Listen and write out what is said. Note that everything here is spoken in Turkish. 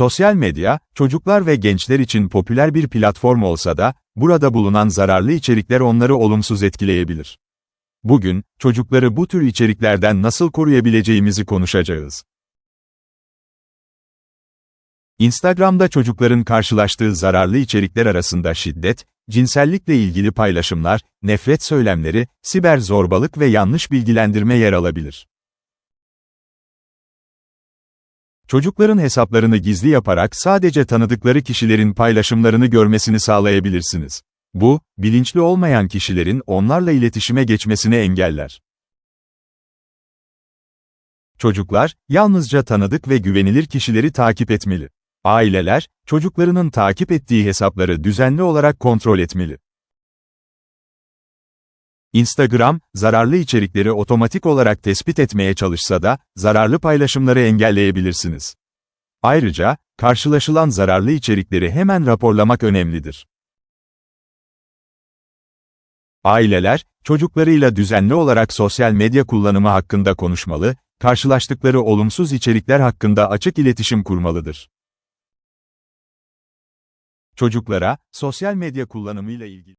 Sosyal medya, çocuklar ve gençler için popüler bir platform olsa da, burada bulunan zararlı içerikler onları olumsuz etkileyebilir. Bugün, çocukları bu tür içeriklerden nasıl koruyabileceğimizi konuşacağız. Instagram'da çocukların karşılaştığı zararlı içerikler arasında şiddet, cinsellikle ilgili paylaşımlar, nefret söylemleri, siber zorbalık ve yanlış bilgilendirme yer alabilir. Çocukların hesaplarını gizli yaparak sadece tanıdıkları kişilerin paylaşımlarını görmesini sağlayabilirsiniz. Bu, bilinçli olmayan kişilerin onlarla iletişime geçmesini engeller. Çocuklar, yalnızca tanıdık ve güvenilir kişileri takip etmeli. Aileler, çocuklarının takip ettiği hesapları düzenli olarak kontrol etmeli. Instagram, zararlı içerikleri otomatik olarak tespit etmeye çalışsa da, zararlı paylaşımları engelleyebilirsiniz. Ayrıca, karşılaşılan zararlı içerikleri hemen raporlamak önemlidir. Aileler, çocuklarıyla düzenli olarak sosyal medya kullanımı hakkında konuşmalı, karşılaştıkları olumsuz içerikler hakkında açık iletişim kurmalıdır. Çocuklara, sosyal medya kullanımıyla ilgili